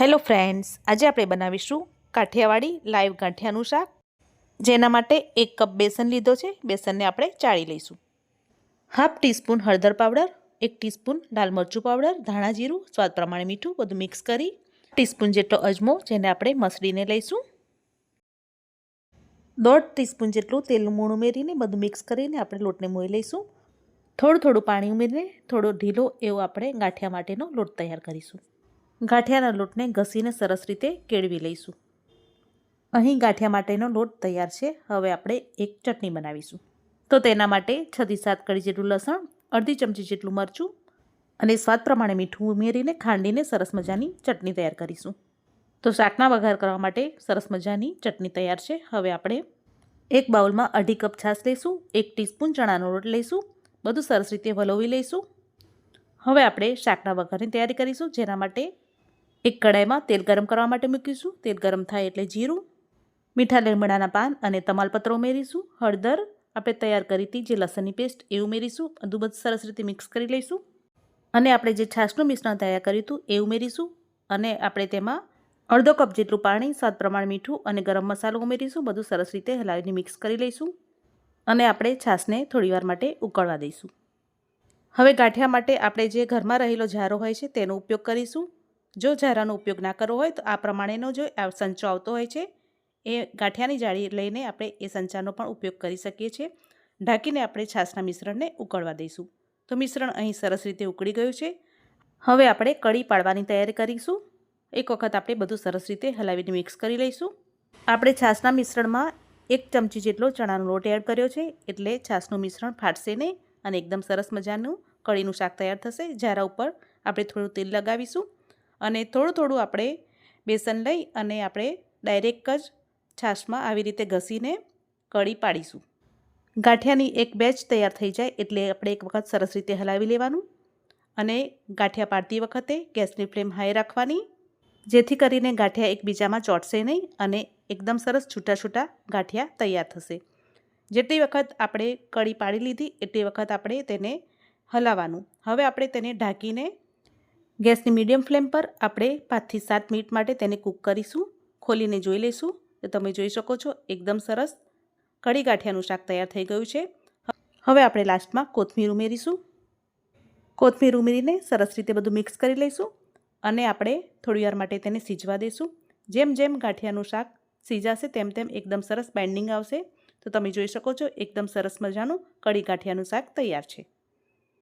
Hello friends, આજે આપણે બનાવીશું કાઠિયાવાડી લાઈવ ગાંઠિયાનું શાક. જેના માટે એક કપ બેસન લીધો છે, બેસનને આપણે ચાળી લઈશું. હાફ ટીસ્પૂન હળદર પાવડર, એક ટીસ્પૂન લાલ મરચું પાવડર, ધાણા જીરું, સ્વાદ પ્રમાણે મીઠું, બધું મિક્સ કરી ટીસ્પૂન જેટલો અજમો જેને આપણે મસળીને લઈશું. દોઢ ટીસ્પૂન જેટલું તેલનું મૂણ ઉમેરીને બધું મિક્સ કરીને આપણે લોટને મોઈ લઈશું. થોડું થોડું પાણી ઉમેરીને થોડો ઢીલો એવો આપણે ગાંઠિયા માટેનો લોટ તૈયાર કરીશું. ગાંઠિયાના લોટને ઘસીને સરસ રીતે કેળવી લઈશું. અહીં ગાંઠિયા માટેનો લોટ તૈયાર છે. હવે આપણે એક ચટણી બનાવીશું. તો તેના માટે છથી સાત કળી જેટલું લસણ, અડધી ચમચી જેટલું મરચું અને સ્વાદ પ્રમાણે મીઠું ઉમેરીને ખાંડીને સરસ મજાની ચટણી તૈયાર કરીશું. તો શાકના વઘાર કરવા માટે સરસ મજાની ચટણી તૈયાર છે. હવે આપણે એક બાઉલમાં અઢી કપ છાશ લઈશું, એક ટીસ્પૂન ચણાનો લોટ લઈશું, બધું સરસ રીતે વલોવી લઈશું. હવે આપણે શાકના વઘારની તૈયારી કરીશું. જેના માટે એક કડાઈમાં તેલ ગરમ કરવા માટે મૂકીશું. તેલ ગરમ થાય એટલે જીરું, મીઠા લીમડાના પાન અને તમાલપત્ર ઉમેરીશું. હળદર આપણે તૈયાર કરી હતી, જે લસણની પેસ્ટ એ ઉમેરીશું. બધું બધું સરસ રીતે મિક્સ કરી લઈશું. અને આપણે જે છાશનું મિશ્રણ તૈયાર કર્યું હતું એ ઉમેરીશું. અને આપણે તેમાં અડધો કપ જેટલું પાણી, સ્વાદ પ્રમાણ મીઠું અને ગરમ મસાલો ઉમેરીશું. બધું સરસ રીતે હલાવીને મિક્સ કરી લઈશું. અને આપણે છાશને થોડીવાર માટે ઉકળવા દઈશું. હવે ગાંઠિયા માટે આપણે જે ઘરમાં રહેલો જારો હોય છે તેનો ઉપયોગ કરીશું. જો ઝારાનો ઉપયોગ ના કરવો હોય તો આ પ્રમાણેનો જો સંચો આવતો હોય છે, એ ગાંઠિયાની જાળી લઈને આપણે એ સંચાનો પણ ઉપયોગ કરી શકીએ છીએ. ઢાંકીને આપણે છાશના મિશ્રણને ઉકળવા દઈશું. તો મિશ્રણ અહીં સરસ રીતે ઉકળી ગયું છે. હવે આપણે કળી પાડવાની તૈયારી કરીશું. એક વખત આપણે બધું સરસ રીતે હલાવીને મિક્સ કરી લઈશું. આપણે છાશના મિશ્રણમાં એક ચમચી જેટલો ચણાનો લોટ એડ કર્યો છે, એટલે છાશનું મિશ્રણ ફાટશે નહીં અને એકદમ સરસ મજાનું કળીનું શાક તૈયાર થશે. ઝારા ઉપર આપણે થોડું તેલ લગાવીશું. અને થોડું થોડું આપણે બેસન લઈ અને આપણે ડાયરેક્ટ જ છાશમાં આવી રીતે ઘસીને કળી પાડીશું. ગાંઠિયાની એક બેચ તૈયાર થઈ જાય એટલે આપણે એક વખત સરસ રીતે હલાવી લેવાનું અને ગાંઠિયા પાડતી વખતે ગેસની ફ્લેમ હાઈ રાખવાની, જેથી કરીને ગાંઠિયા એકબીજામાં ચોટશે નહીં અને એકદમ સરસ છૂટા છૂટા ગાંઠિયા તૈયાર થશે. જેટલી વખત આપણે કળી પાડી લીધી, એટલી વખત આપણે તેને હલાવવાનું. હવે આપણે તેને ઢાંકીને ગેસની મીડિયમ ફ્લેમ પર આપણે પાંચથી સાત મિનિટ માટે તેને કૂક કરીશું. ખોલીને જોઈ લઈશું. તો તમે જોઈ શકો છો, એકદમ સરસ કઢી ગાંઠિયાનું શાક તૈયાર થઈ ગયું છે. હવે આપણે લાસ્ટમાં કોથમીર ઉમેરીશું. કોથમીર ઉમેરીને સરસ રીતે બધું મિક્સ કરી લઈશું અને આપણે થોડી વાર માટે તેને સીજવા દઈશું. જેમ જેમ ગાંઠિયાનું શાક સીજાશે તેમ તેમ એકદમ સરસ બેન્ડિંગ આવશે. તો તમે જોઈ શકો છો, એકદમ સરસ મજાનું કઢી ગાંઠિયાનું શાક તૈયાર છે.